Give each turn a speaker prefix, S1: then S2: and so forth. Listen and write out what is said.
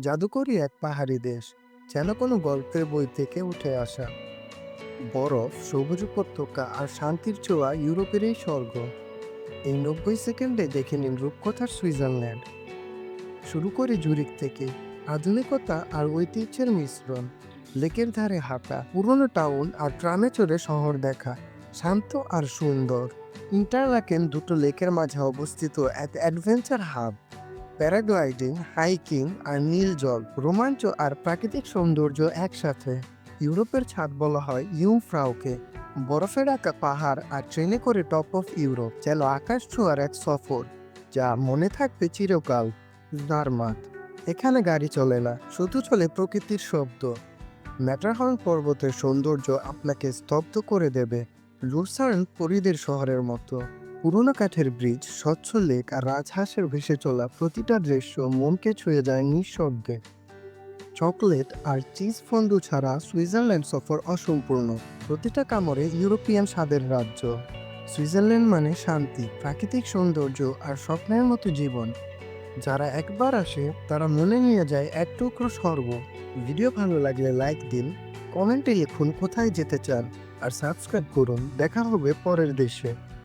S1: জাদুকরী এক পাহাড়ি দেশ, যেন কোনো গল্পের বই থেকে উঠে আসা। বরফ, সবুজ উপত্যকা আর শান্তির ছোঁয়া ইউরোপের এই স্বর্গ। এই নব্বই সেকেন্ডে দেখে নিন রূপকথার সুইজারল্যান্ড। শুরু করে জুরিক থেকে। আধুনিকতা আর ঐতিহ্যের মিশ্রণ। লেকের ধারে হাঁটা, পুরনো টাউন আর ট্রামে চড়ে শহর দেখা। শান্ত আর সুন্দর। ইন্টারলাকেন দুটো লেকের মাঝে অবস্থিত এক অ্যাডভেঞ্চার হাব। প্যারাগ্লাইডিং, হাইকিং আর নীল জল, রোমাঞ্চ আর প্রাকৃতিক সৌন্দর্য একসাথে। ইউরোপের ছাদ বলা হয় ইউ ফ্রাউকে বরফে ঢাকা পাহাড় আর ট্রেনে করে টপ অফ ইউরোপ যেন আকাশ ছোঁয়ার এক সফর, যা মনে থাকবে চিরকাল। জার্মাত এখানে গাড়ি চলে না, শুধু চলে প্রকৃতির শব্দ। ম্যাটারহর্ন পর্বতের সৌন্দর্য আপনাকে স্তব্ধ করে দেবে, লুসার্ন পরিদের শহরের মতো। পুরোনো কাঠের ব্রিজ, স্বচ্ছ লেক আর রাজহাঁসের ভেসে চলা প্রতিটা দৃশ্য মনকে ছুঁয়ে যায় নিঃশব্দে। চকলেট আর চিজ ফন্ডু ছাড়া সুইজারল্যান্ড সফর অসম্পূর্ণ। প্রতিটা কামড়ে ইউরোপিয়ান স্বাদের রাজ্য। সুইজারল্যান্ড মানে শান্তি, প্রাকৃতিক সৌন্দর্য আর স্বপ্নের মতো জীবন। যারা একবার আসে, তারা মনে নিয়ে যায় এক টুকরো স্বর্গ। ভিডিও ভালো লাগলে লাইক দিন, কমেন্টে লিখুন কোথায় যেতে চান, আর সাবস্ক্রাইব করুন। দেখা হবে পরের দেশে।